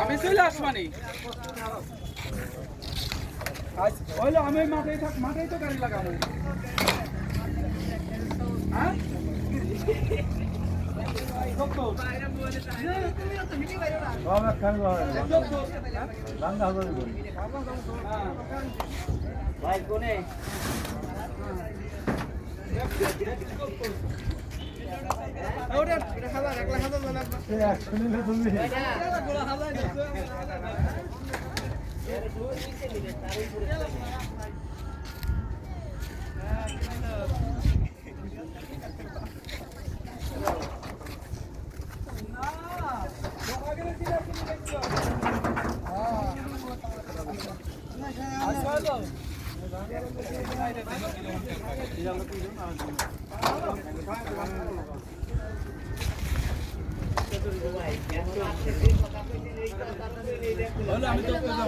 আমি চলে আসবানি আজ হইল আমি মাঠেই থাক মাঠেই তো গাড়ি লাগাবো। কত? ভাই কোনে হইল আমি তো কই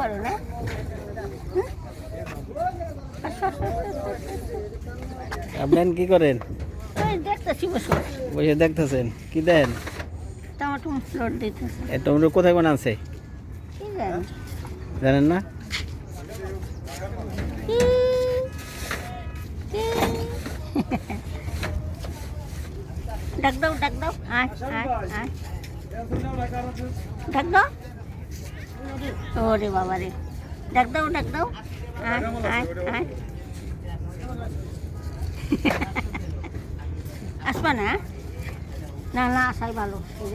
পারো না? আপনার কি করেন? দেখতেছি বসো। বসে দেখতেছেন কি দেন? টমেটো লোড দিতেছে। টমেটো কোথায় বানাচ্ছে জানেন না? ডাক দাও ডাক দাও। আয় আয় আয়। ডাক দাও। ওরে বাবা রে ডাক দাও। ডাক দাও আসবা না? না না আসাই ভালো। এই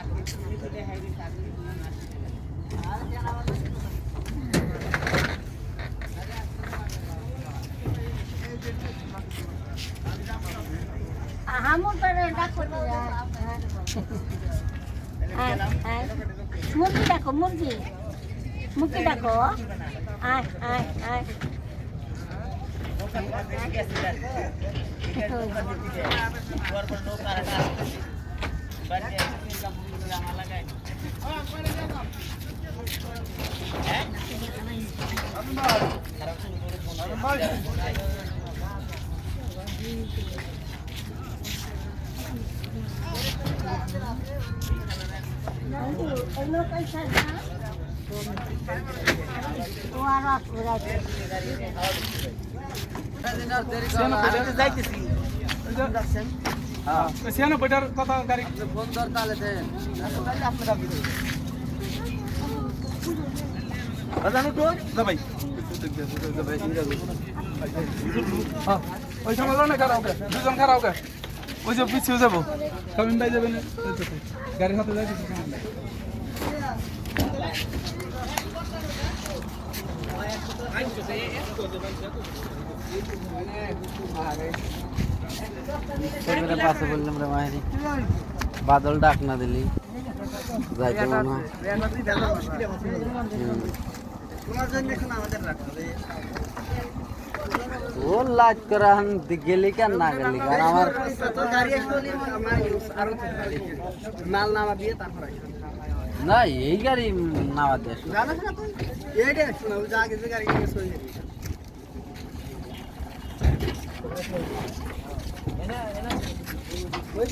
আমুল করে ডাক করতে যায় আয় আয় মুরগি ডাকো মুরগি মুরগি ডাকো আয় আয় আয় এগুলো পয়সা বেটার কথা গাড়ি ফোন ধর তাহলে দেন বাজানো তো যা ভাই ওই সামনে না খারাপ দুজন খারাপ ওই যে পিছিয়ে যাব কামিন ভাই যাবেন গাড়ির সাথে যাই কিছু কামিন ভাই। সেখানে পাশে বললাম রে মাহিরি বাদল ডাক না দিলি যাইতে মনে হয় হুম। ও লাজ করে হান গেলি কেন না গেলি আর আমার মাল নামা দিয়ে তারপর না এই গাড়ি নামা দিয়ে ওই